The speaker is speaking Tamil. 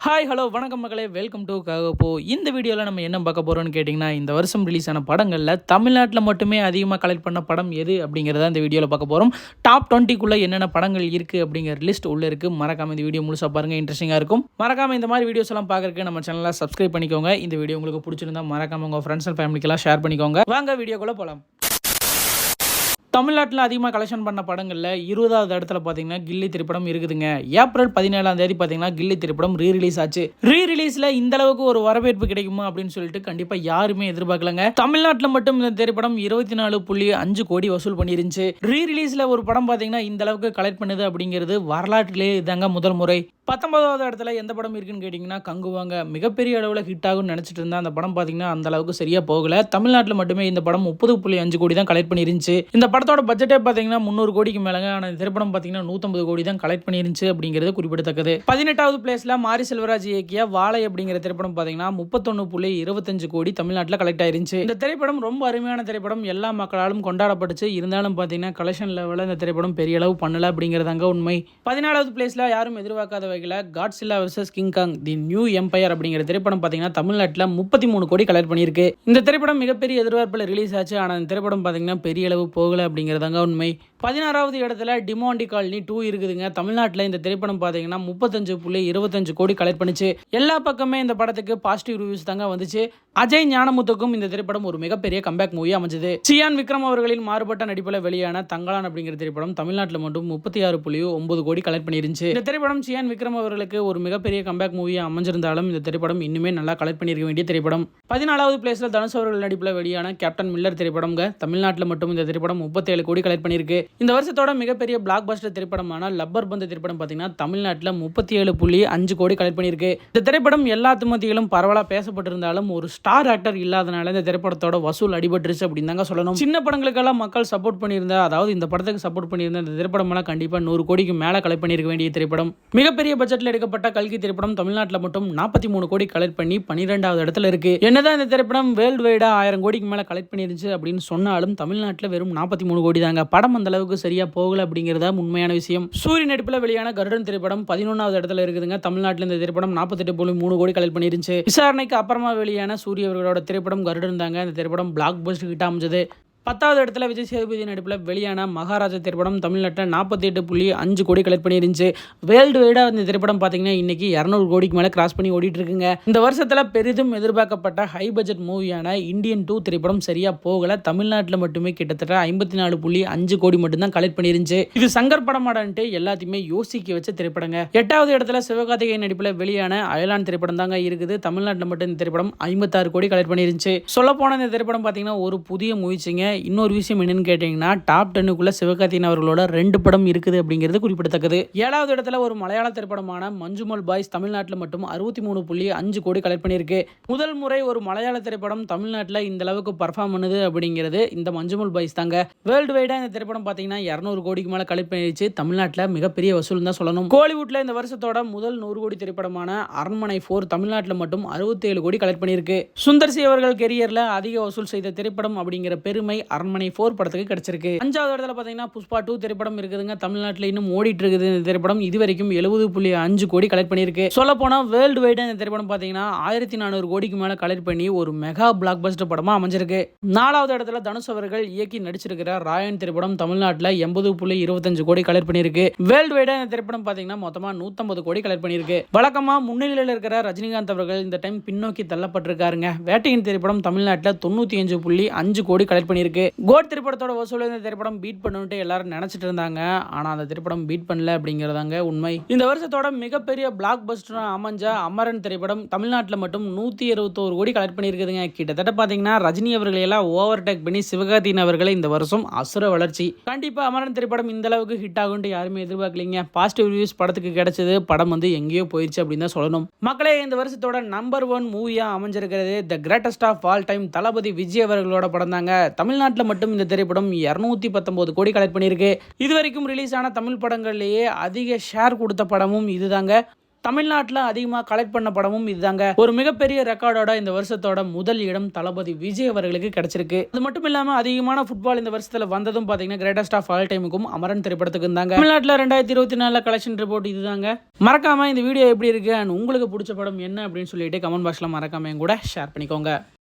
ஹாய் ஹலோ வணக்கம் மக்களே வெல்கம் டு காகப்போ இந்த வீடியோவில் நம்ம என்ன பார்க்க போகிறோம்னு கேட்டிங்கன்னா இந்த வருஷம் ரிலீஸ் ஆன படங்களில் தமிழ்நாட்டில் மட்டுமே அதிகமாக கலெக்ட் பண்ண படம் எது அப்படிங்கிறத இந்த வீடியோவில் பார்க்க போகிறோம் டாப் டுவெண்ட்டிக்குள்ளே என்னென்ன படங்கள் இருக்குது அப்படிங்கிற லிஸ்ட் உள்ளே இருக்குது மறக்காம இந்த வீடியோ முழுசாக பாருங்கள் இன்ட்ரெஸ்டிங்காக இருக்கும். மறக்காமல் இந்த மாதிரி வீடியோஸ் எல்லாம் பார்க்குறக்கு நம்ம சேனலில் சப்ஸ்கிரைப் பண்ணிக்கோங்க. இந்த வீடியோ உங்களுக்கு பிடிச்சிருந்தா மறக்காமல் உங்கள் ஃப்ரெண்ட்ஸ் அண்ட் ஃபேமிலிக்கெல்லாம் ஷேர் பண்ணிக்கோங்க. வாங்க வீடியோக்குள்ளே போகலாம் தமிழ்நாட்டில் அதிகமாக கலெக்ஷன் பண்ண படங்களில் இருபதாவது இடத்துல பார்த்தீங்கன்னா கில்லி திரைப்படம் இருக்குதுங்க. ஏப்ரல் பதினேழாம் தேதி பார்த்தீங்கன்னா கில்லி திரைப்படம் ரீ ரிலீஸ் ஆச்சு. ரீ ரிலீஸில் இந்த அளவுக்கு ஒரு வரவேற்பு கிடைக்குமா அப்படின்னு சொல்லிட்டு கண்டிப்பாக யாருமே எதிர்பார்க்கலங்க. தமிழ்நாட்டில் மட்டும் இந்த திரைப்படம் இருபத்தி நாலு புள்ளி அஞ்சு கோடி வசூல் பண்ணிருந்துச்சு ரீ ரிலீஸில் ஒரு படம் பார்த்தீங்கன்னா இந்த அளவுக்கு கலெக்ட் பண்ணுது அப்படிங்கிறது வரலாற்றிலே இதாங்க முதல் முறை. பத்தொன்பதாவது இடத்துல எந்த படம் இருக்குன்னு கேட்டிங்கன்னா கங்குவாங்க. மிகப்பெரிய அளவில் ஹிட் ஆகும்னு நினச்சிட்டு இருந்தா அந்த படம் பார்த்தீங்கன்னா அந்த அளவுக்கு சரியாக போகலை. தமிழ்நாட்டில் மட்டுமே இந்த படம் முப்பது புள்ளி அஞ்சு கோடி தான் கலெக்ட் பண்ணிருந்துச்சு. இந்த படத்தோட பட்ஜெட்டே பார்த்தீங்கன்னா முந்நூறு கோடிக்கு மேலங்க. ஆனால் இந்த திரைப்படம் பார்த்தீங்கன்னா நூற்றம்பது கோடி தான் கலெக்ட் பண்ணிருந்துச்சு அப்படிங்கிறது குறிப்பிடத்தக்கது. பதினெட்டாவது பிளேஸில் மாரி செல்வராஜ் இயக்கிய வாழை அப்படிங்கிற திரைப்படம் பார்த்தீங்கன்னா முப்பத்தொன்று புள்ளி இருபத்தஞ்சு கோடி தமிழ்நாட்டில் கலெக்ட் ஆயிருந்துச்சு. இந்த திரைப்படம் ரொம்ப அருமையான திரைப்படம். எல்லா மக்களாலும் கொண்டாடப்பட்டுச்சு. இருந்தாலும் பார்த்தீங்கன்னா கலெக்ஷன் லெவலில் இந்த திரைப்படம் பெரிய அளவு பண்ணலை அப்படிங்கிறதாங்க உண்மை. பதினாலாவது பிளேஸில் யாரும் எதிர்பார்க்காத வகையில் Godzilla versus King Kong the new empire அப்படிங்கிற திரைப்படம் பார்த்தீங்கன்னா தமிழ்நாட்டில் முப்பத்தி மூணு கோடி கலெக்ட் பண்ணியிருக்கு. இந்த திரைப்படம் மிகப்பெரிய எதிர்பார்ப்பில் ரிலீஸ் ஆச்சு. ஆனால் இந்த திரைப்படம் பார்த்தீங்கன்னா பெரிய அளவு போகலை அப்படிங்கிறதாங்க உண்மை. பதினாறாவது இடத்துல டிமாண்டி காலனி டூ இருக்குதுங்க. தமிழ்நாட்டில் இந்த திரைப்படம் பார்த்தீங்கன்னா முப்பத்தஞ்சு புள்ளி இருபத்தஞ்சு கோடி கலெக்ட் பண்ணிச்சு. எல்லா பக்கமே இந்த படத்துக்கு பாசிட்டிவ் ரிவ்யூஸ் தாங்க வந்துச்சு. அஜய் ஞானமுத்துக்கும் இந்த திரைப்படம் ஒரு மிகப்பெரிய கம்பேக் மூவி அமைஞ்சது. சியான் விக்ரம் அவர்களின் மாறுபட்ட நடிப்பில் வெளியான தங்கலான் அப்படிங்கிற திரைப்படம் தமிழ்நாட்டில் மட்டும் முப்பத்தி ஆறு புள்ளி ஒன்பது கோடி கலெக்ட் பண்ணிருந்துச்சு. இந்த திரைப்படம் சியான் விக்ரம் அவர்களுக்கு ஒரு மிகப்பெரிய கம்பேக் மூவியாக அமைஞ்சிருந்தாலும் இந்த திரைப்படம் இன்னுமே நல்லா கலெக்ட் பண்ணியிருக்க வேண்டிய திரைப்படம். பதினாலாவது பிளேஸ்ல தனுஷ் அவர்கள் நடிப்பில் வெளியான கேப்டன் மில்லர் திரைப்படம்ங்க. தமிழ்நாட்டில் மட்டும் இந்த திரைப்படம் முப்பத்தேழு கோடி கலெக்ட் பண்ணியிருக்கு இந்த வருஷத்தோட மிகப்பெரிய பிளாக் பஸ்டர் திரைப்படமான லப்பர் பந்து திரைப்படம் பார்த்தீங்கன்னா தமிழ்நாட்டில் முப்பத்தி ஏழு புள்ளி அஞ்சு கோடி கலெக்ட் பண்ணியிருக்கு. இந்த திரைப்படம் எல்லா மத்தியிலும் பரவலாக பேசப்பட்டிருந்தாலும் ஒரு ஸ்டார் ஆக்டர் இல்லாதனால இந்த திரைப்படத்தோட வசூல் அடிபட்டுருச்சு அப்படின்னு தாங்க சொல்லணும். சின்ன படங்களுக்கெல்லாம் மக்கள் சப்போர்ட் பண்ணியிருந்தா அதாவது இந்த படத்துக்கு சப்போர்ட் பண்ணியிருந்த இந்த திரைப்படமெல்லாம் கண்டிப்பாக நூறு கோடிக்கு மேலே கலெக்ட் பண்ணியிருக்க வேண்டிய திரைப்படம். மிகப்பெரிய பட்ஜெட்டில் எடுக்கப்பட்ட கல்கி திரைப்படம் தமிழ்நாட்டில் மட்டும் நாற்பத்தி மூணு கோடி கலெக்ட் பண்ணி பன்னிரெண்டாவது இடத்துல இருக்கு. என்னதான் இந்த திரைப்படம் வேர்ல்டு வைடாக ஆயிரம் கோடிக்கு மேலே கலெக்ட் பண்ணிருந்துச்சு அப்படின்னு சொன்னாலும் தமிழ்நாட்டில் வெறும் நாற்பத்தி மூணு கோடி தாங்க. படம் அந்த அளவுக்கு சரியா போகல அப்படிங்கிறதா உண்மையான விஷயம். சூரிய நடிப்பில் வெளியான கருடன் திரைப்படம் பதினொன்றாவது இடத்துல இருக்குதுங்க. தமிழ்நாட்டில் இந்த திரைப்படம் நாற்பத்தெட்டு புள்ளி மூணு கோடி கலெக்ட் பண்ணிருந்துச்சு. விசாரணைக்கு அப்புறமா வெளியான சூரிய அவர்களோட திரைப்படம் கருடன் தாங்க. இந்த திரைப்படம் பிளாக் பஸ்ட் கிட்ட அமைஞ்சது. பத்தாவது இடத்துல விஜய் சேதுபதி நடிப்பில் வெளியான மகாராஜா திரைப்படம் தமிழ்நாட்டில் நாற்பத்தி எட்டு புள்ளி அஞ்சு கோடி கலெக்ட் பண்ணியிருந்துச்சு. வேர்ல்டு வைடாக இந்த திரைப்படம் பார்த்தீங்கன்னா இன்றைக்கி இரநூறு கோடிக்கு மேலே கிராஸ் பண்ணி ஓடிட்டு இருக்குங்க. இந்த வருஷத்தில் பெரிதும் எதிர்பார்க்கப்பட்ட ஹை பட்ஜெட் மூவியான இந்தியன் டூ திரைப்படம் சரியாக போகலை. தமிழ்நாட்டில் மட்டுமே கிட்டத்தட்ட ஐம்பத்தி நாலு புள்ளி அஞ்சு கோடி மட்டும்தான் கலெக்ட் பண்ணியிருந்துச்சு. இது சங்கர் படமாடான்ட்டு எல்லாத்தையுமே யோசிக்க வச்ச திரைப்படங்க. எட்டாவது இடத்துல சிவகார்த்திகேயன் நடிப்பில் வெளியான அயலான் திரைப்படம் தாங்க இருக்குது. தமிழ்நாட்டில் மட்டும் இந்த திரைப்படம் ஐம்பத்தாறு கோடி கலெக்ட் பண்ணிருந்துச்சு சொல்ல போன இந்த திரைப்படம் பார்த்தீங்கன்னா ஒரு புதிய முயற்சிங்க. இன்னொரு விஷயம் என்னன்னு கேட்டிங்கன்னா டாப் டென்னுக்குள்ள சிவகார்த்திகேயன் அவர்களோட ரெண்டு படம் இருக்குது அப்படிங்கிறது குறிப்பிடத்தக்கது. ஏழாவது இடத்துல ஒரு மலையாள திரைப்படமான மஞ்சுமல் பாய்ஸ் தமிழ்நாட்டில் மட்டும் அறுபத்தி மூணு புள்ளி அஞ்சு கோடி கலெக்ட் பண்ணியிருக்கு. முதல் முறை ஒரு மலையாள திரைப்படம் தமிழ்நாட்டில் இந்த அளவுக்கு பர்ஃபார்ம் பண்ணுது அப்படிங்கிறது இந்த மஞ்சுமல் பாய்ஸ் தாங்க. வேர்ல்டு வைடாக இந்த திரைப்படம் பார்த்தீங்கன்னா இரநூறு கோடிக்கு மேலே கலெக்ட் பண்ணிடுச்சு தமிழ்நாட்டில் மிகப்பெரிய வசூல் தான் சொல்லணும். கோலிவுட்ல இந்த வருஷத்தோட முதல் நூறு கோடி திரைப்படமான அரண்மனை ஃபோர் தமிழ்நாட்டில் மட்டும் அறுபத்தேழு கோடி கலெக்ட் பண்ணியிருக்கு. சுந்தர் சி அவர்கள் கெரியர்ல அதிக வசூல் செய்த திரைப்படம் அப்படிங்கிற பெருமை அரண்மனை அரண்மனை ஃபோர் படத்துக்கு கிடைச்சிருக்கு. அஞ்சாவது இடத்துல பார்த்தீங்கன்னா புஷ்பா டூ திரைப்படம் இருக்குதுங்க. தமிழ்நாட்டில் இன்னும் ஓடிட்டு இருக்குது இந்த திரைப்படம். இது வரைக்கும் எழுபது புள்ளி அஞ்சு கோடி கலெக்ட் பண்ணியிருக்கு. சொல்ல போனால் வேர்ல்டு வைடாக இந்த திரைப்படம் பார்த்தீங்கன்னா ஆயிரத்தி நானூறு கோடிக்கு மேலே கலெக்ட் பண்ணி ஒரு மெகா பிளாக் பஸ்டர் படமாக அமைஞ்சிருக்கு. நாலாவது இடத்துல தனுஷ் அவர்கள் இயக்கி நடிச்சிருக்கிற ராயன் திரைப்படம் தமிழ்நாட்டில் எண்பது புள்ளி இருபத்தஞ்சு கோடி கலெக்ட் பண்ணியிருக்கு. வேர்ல்டு வைடாக இந்த திரைப்படம் பார்த்தீங்கன்னா மொத்தமாக நூற்றம்பது கோடி கலெக்ட் பண்ணியிருக்கு. வழக்கமாக முன்னிலையில் இருக்கிற ரஜினிகாந்த் அவர்கள் இந்த டைம் பின்னோக்கி தள்ளப்பட்டிருக்காருங்க. வேட்டையின் திரைப்படம் தமிழ்நாட்டில் தொண்ணூற்றி அஞ்சு புள்ளி அஞ்சு கோடி கலெக்ட் பண்ணியிருக்கு. கோட் திரைப்படத்தோட வசூல் இந்த திரைப்படம் பீட் பண்ணுன்ட்டு எல்லாரும் நினைச்சிட்டு இருந்தாங்க. ஆனால் அந்த திரைப்படம் பீட் பண்ணல அப்படிங்கிறதாங்க உண்மை. இந்த வருஷத்தோட மிகப்பெரிய பிளாக் பஸ்டர் அமைஞ்ச அமரன் திரைப்படம் தமிழ்நாட்டில் மட்டும் நூத்தி இருபத்தோரு கோடி கலெக்ட் பண்ணியிருக்குதுங்க. கிட்டத்தட்ட பாத்தீங்கன்னா ரஜினி அவர்களை எல்லாம் ஓவர் டேக் பண்ணி சிவகார்த்தியின் அவர்களை இந்த வருஷம் அசுர வளர்ச்சி. கண்டிப்பா அமரன் திரைப்படம் இந்த அளவுக்கு ஹிட் ஆகும்ட்டு யாருமே எதிர்பார்க்கலீங்க. பாசிட்டிவ் ரிவ்யூஸ் படத்துக்கு கிடைச்சது படம் வந்து எங்கேயோ போயிடுச்சு அப்படின்னு தான் சொல்லணும். மக்களே இந்த வருஷத்தோட நம்பர் ஒன் மூவியா அமைஞ்சிருக்கிறது the greatest of all time Thalapathy Vijay அவர்களோட படம் தாங்க தமிழ்நாட்டில் மட்டும் இந்த திரைப்படம் இரநூத்தி பத்தொம்போது கோடி கலெக்ட் பண்ணியிருக்கு. இது வரைக்கும் ரிலீஸ் ஆன தமிழ் படங்கள்லேயே அதிக ஷேர் கொடுத்த படமும் இதுதாங்க. தமிழ்நாட்டில் அதிகமாக கலெக்ட் பண்ண படமும் இதுதாங்க. ஒரு மிகப்பெரிய ரெக்கார்டோட இந்த வருஷத்தோட முதல் இடம் தளபதி விஜய் அவர்களுக்கு கிடைச்சிருக்கு. அது மட்டும் இல்லாமல் அதிகமான ஃபுட்பால் இந்த வருஷத்தில் வந்ததும் பார்த்தீங்கன்னா கிரேட்டஸ்ட் ஆஃப் ஆல் டைமுக்கும் அமரன் திரைப்படத்துக்கு இருந்தாங்க தமிழ்நாட்டில் ரெண்டாயிரத்தி இருபத்தி நாலில் கலெக்ஷன் ரிப்போர்ட் இதுதாங்க. மறக்காம இந்த வீடியோ எப்படி இருக்கு அண்ட் உங்களுக்கு பிடிச்ச படம் என்ன அப்படின்னு சொல்லிட்டு கமெண்ட் பாக்ஸில் மறக்காம கூட ஷேர் பண்ணிக்கோங்க.